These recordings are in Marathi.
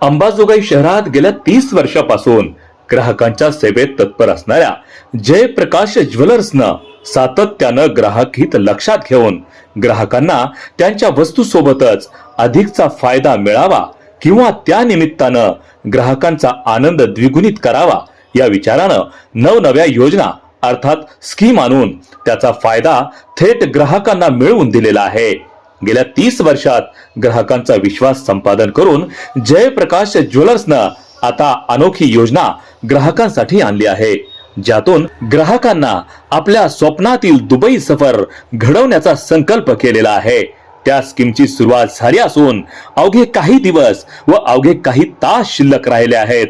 अंबाजोगाई शहरात गेल्या तीस वर्षापासून ग्राहकांच्या सेवेत तत्पर असणाऱ्या जयप्रकाश ज्वेलर्सनं सातत्यानं ग्राहक हित लक्षात घेऊन ग्राहकांना त्यांच्या वस्तूसोबतच अधिकचा फायदा मिळावा किंवा त्या निमित्तानं ग्राहकांचा आनंद द्विगुणित करावा या विचारानं नवनव्या योजना अर्थात स्कीम आणून त्याचा फायदा थेट ग्राहकांना मिळवून दिलेला आहे. गेल्या तीस वर्षात ग्राहकांचा विश्वास संपादन करून जयप्रकाश ज्वेलर्सनं आता अनोखी योजना ग्राहकांसाठी आणली आहे. ज्यातून ग्राहकांना आपल्या स्वप्नातील दुबई सफर घडवण्याचा संकल्प केलेला आहे. त्या स्कीमची सुरुवात झाली असून अवघे काही दिवस व अवघे काही तास शिल्लक राहिले आहेत.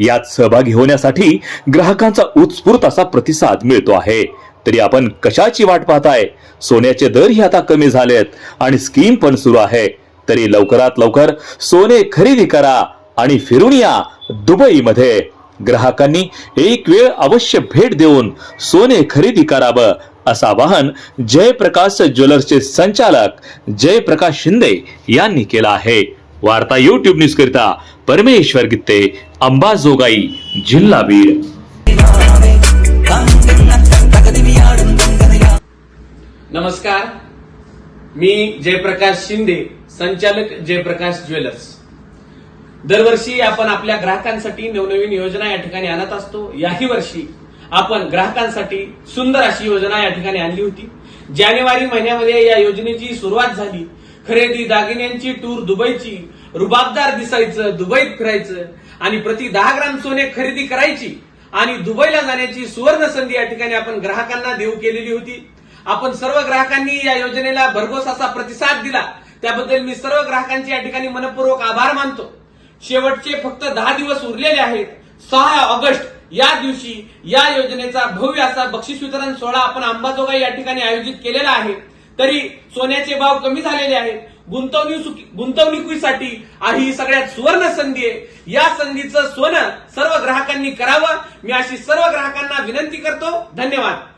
यात सहभागी होण्यासाठी ग्राहकांचा उत्स्फूर्त असा प्रतिसाद मिळतो आहे. तरी आपण कशाची वाट पाहताय? सोन्याचे दरही आता कमी झालेत आणि स्कीम पण सुरू आहे. तरी लवकरात लवकर सोने खरेदी करा आणि फिरून या दुबईमध्ये. ग्राहकांनी एक वेळ अवश्य भेट देऊन सोने खरेदी करावं असं आवाहन जयप्रकाश ज्वेलर्सचे संचालक जयप्रकाश शिंदे यांनी केलं आहे. वार्ता युट्यूब न्यूज करिता परमेश्वर गित्ते अंबाजोगाई जिल्हा बीड नमस्कार. मी जयप्रकाश शिंदे संचालक जयप्रकाश ज्वेलर्स. दरवर्षी आपण आपल्या ग्राहकांसाठी नवनवीन योजना या ठिकाणी आणत असतो. याही वर्षी आपण ग्राहकांसाठी सुंदर अशी योजना या ठिकाणी आणली होती. जानेवारी महिन्यामध्ये या योजनेची सुरुवात झाली. खरेदी दागिन्यांची टूर दुबईची रुबाबदार दिसायचं दुबईत फिरायचं आणि प्रति दहा ग्राम सोने खरेदी करायची आणि दुबईला जाण्याची सुवर्ण संधी या ठिकाणी आपण ग्राहकांना देऊ केलेली होती. आपण सर्व ग्राहकांनी या योजनेला भरघोस असा प्रतिसाद दिला. त्याबद्दल मी सर्व ग्राहकांचे या ठिकाणी मनपूर्वक आभार मानतो. शेवटचे फक्त दहा दिवस उरलेले आहेत. सहा ऑगस्ट या दिवशी या योजनेचा भव्य असा बक्षीस वितरण सोहळा आपण अंबाजोगाई या ठिकाणी आयोजित केलेला आहे. तरी सोन्याचे भाव कमी झालेले आहेत. गुंतवणूक गुंतवणुकीसाठी ही सगळ्यात सुवर्ण संधी आहे. या संधीचं सोनं सर्व ग्राहकांनी करावं. मी अशी सर्व ग्राहकांना विनंती करतो. धन्यवाद.